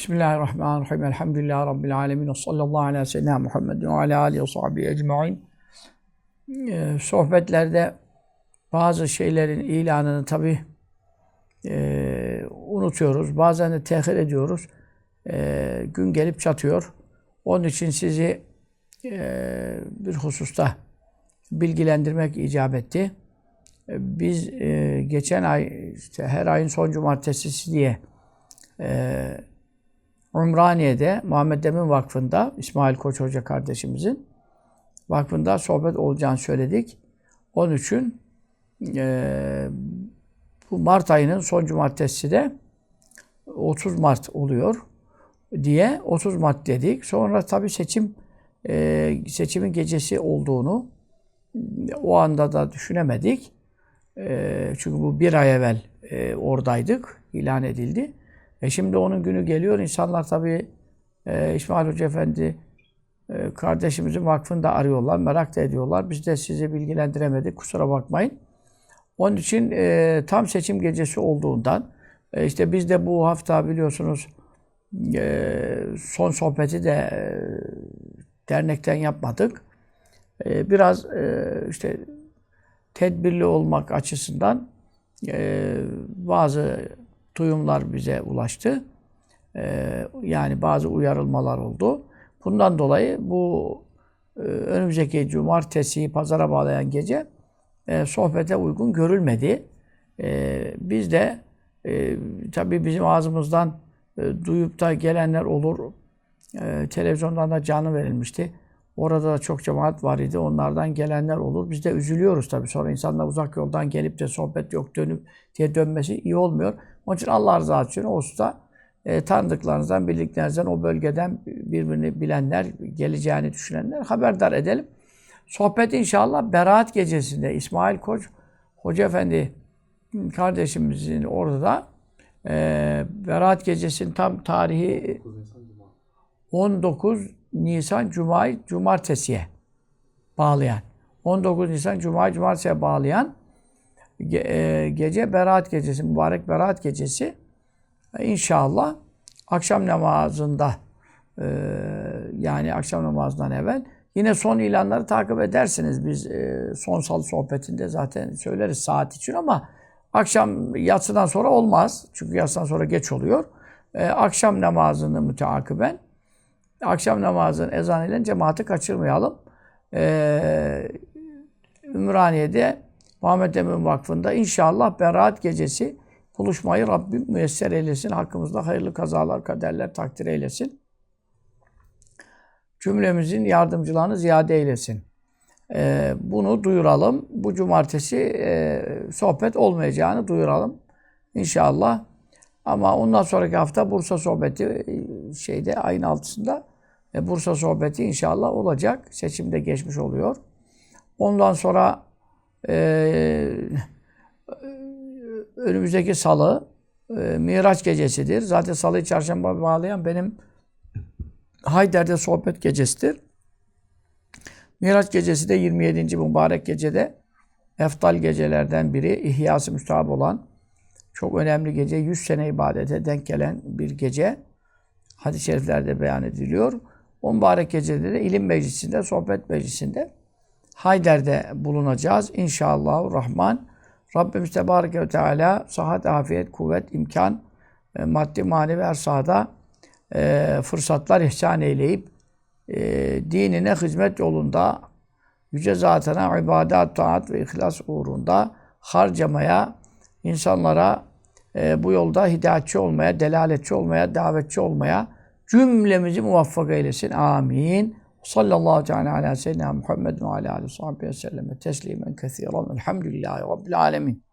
Bismillahirrahmanirrahim. Elhamdülillahi Rabbil alemin. Ve sallallahu ala seyyidina Muhammedin ve ala alihi ve sahbihi ecma'in. Ee, sohbetlerde bazı şeylerin ilanını tabi e, unutuyoruz. Bazen de tehir ediyoruz. E, gün gelip çatıyor. Onun için sizi e, bir hususta bilgilendirmek icap etti. E, Biz e, geçen ay, işte her ayın son cumartesisi diye e, Umraniye'de Muhammed Emin Vakfı'nda İsmail Koç Hoca kardeşimizin vakfında sohbet olacağını söyledik. Onun için e, bu Mart ayının son cumartesi de 30 Mart oluyor diye 30 Mart dedik. Sonra tabii seçim e, seçimin gecesi olduğunu o anda da düşünemedik. E, çünkü bu bir ay evvel e, oradaydık, ilan edildi. E şimdi onun günü geliyor. İnsanlar tabii e, İsmail Hoca Efendi e, kardeşimizin vakfında arıyorlar, merak da ediyorlar. Biz de sizi bilgilendiremedik, kusura bakmayın. Onun için e, tam seçim gecesi olduğundan, e, işte biz de bu hafta biliyorsunuz e, son sohbeti de e, dernekten yapmadık. E, biraz e, işte tedbirli olmak açısından e, bazı duyumlar bize ulaştı. Ee, yani bazı uyarılmalar oldu. Bundan dolayı bu e, önümüzdeki cumartesi pazara bağlayan gece e, sohbete uygun görülmedi. E, biz de e, tabii bizim ağzımızdan e, duyup da gelenler olur. Televizyondan da canı verilmişti. Orada da çok cemaat var idi. Onlardan gelenler olur. Biz de üzülüyoruz tabii. Sonra insanlar uzak yoldan gelip de sohbet yok dönüp diye dönmesi iyi olmuyor. Onun için Allah rızası için o usta e, tanıdıklarınızdan, bildiklerinizden, o bölgeden birbirini bilenler, geleceğini düşünenler haberdar edelim. Sohbet inşallah Berat gecesinde İsmail Koç Hoca Efendi kardeşimizin orada da e, Berat gecesinin tam tarihi 19 Nisan Cuma'yı Cumartesi'ye bağlayan. 19 Nisan Cuma Cumartesi'ye bağlayan e, gece Berat gecesi, mübarek Berat gecesi inşallah akşam namazında e, yani akşam namazından evvel yine son ilanları takip edersiniz. Biz e, son salı sohbetinde zaten söyleriz saat için ama akşam yatsıdan sonra olmaz. Çünkü yatsıdan sonra geç oluyor. Akşam namazını müteakiben akşam namazının ezan ile cemaati kaçırmayalım. Ee, Ümraniye'de Muhammed Emin Vakfı'nda inşallah Berat gecesi buluşmayı Rabbim müyesser eylesin. Hakkımızda hayırlı kazalar, kaderler takdir eylesin. Cümlemizin yardımcılarını ziyade eylesin. Ee, bunu duyuralım. Bu cumartesi e, sohbet olmayacağını duyuralım. İnşallah. Ama ondan sonraki hafta Bursa sohbeti e, şeyde ayın altısında e, Bursa sohbeti inşallah olacak. Seçimde geçmiş oluyor. Ondan sonra e, önümüzdeki salı e, Miraç gecesidir. Zaten salıyı çarşamba bağlayan benim Hayder'de sohbet gecesidir. Miraç gecesi de 27. mübarek gecede eftal gecelerden biri, ihyası müstahap olan çok önemli gece, 100 sene ibadete denk gelen bir gece. Hadis-i şeriflerde beyan ediliyor. O mübarek gecede de ilim meclisinde, sohbet meclisinde Hayder'de bulunacağız. İnşallah Rahman. Rabbimiz Tebareke ve Teala sıhhat, afiyet, kuvvet, imkan, e, maddi, manevi her sahada e, fırsatlar ihsan eyleyip e, dinine hizmet yolunda yüce zatına ibadet, taat ve ihlas uğrunda harcamaya, insanlara e, bu yolda hidayetçi olmaya, delaletçi olmaya, davetçi olmaya cümlemizi muvaffak eylesin. Amin. Sallallahu teala ala seyyidina Muhammed ve ala alihi ve selleme teslimen kesiren. Elhamdülillahi Rabbil alemin.